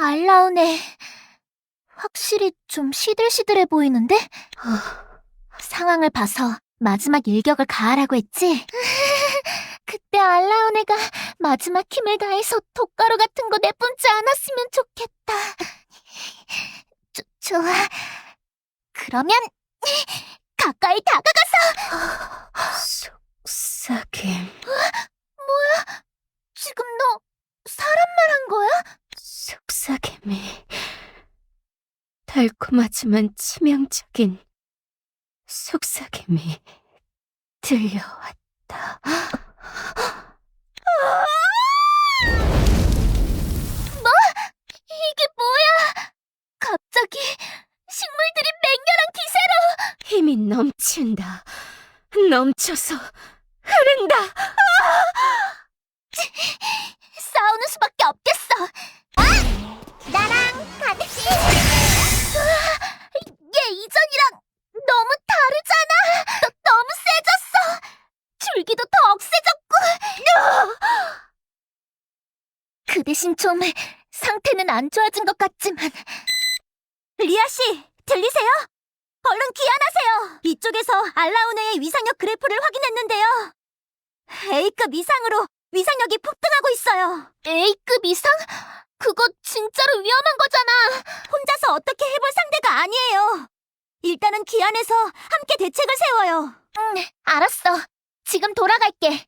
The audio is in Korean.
알라우네. 확실히 좀 시들시들해 보이는데? 상황을 봐서 마지막 일격을 가하라고 했지? 그때 알라우네가 마지막 힘을 다해서 독가루 같은 거 내뿜지 않았으면 좋겠다. 조, 좋아. 그러면 가까이 다가가서 속삭임, 지금 너 사람 말한 거야? 속삭임이 달콤하지만 치명적인 속삭임이 들려왔다. 이게 뭐야? 갑자기 식물들이 맹렬한 기세로 힘이 넘친다. 넘쳐서 흐른다. 그 대신 좀 상태는 안 좋아진 것 같지만. 리아 씨, 들리세요? 얼른 귀환하세요. 이쪽에서 알라우네의 위상력 그래프를 확인했는데요. A급 이상으로 위상력이 폭등하고 있어요. A급 이상? 그거 진짜로 위험한 거잖아. 혼자서 어떻게 해볼 상대가 아니에요. 일단은 귀환해서 함께 대책을 세워요. 응, 알았어. 지금 돌아갈게.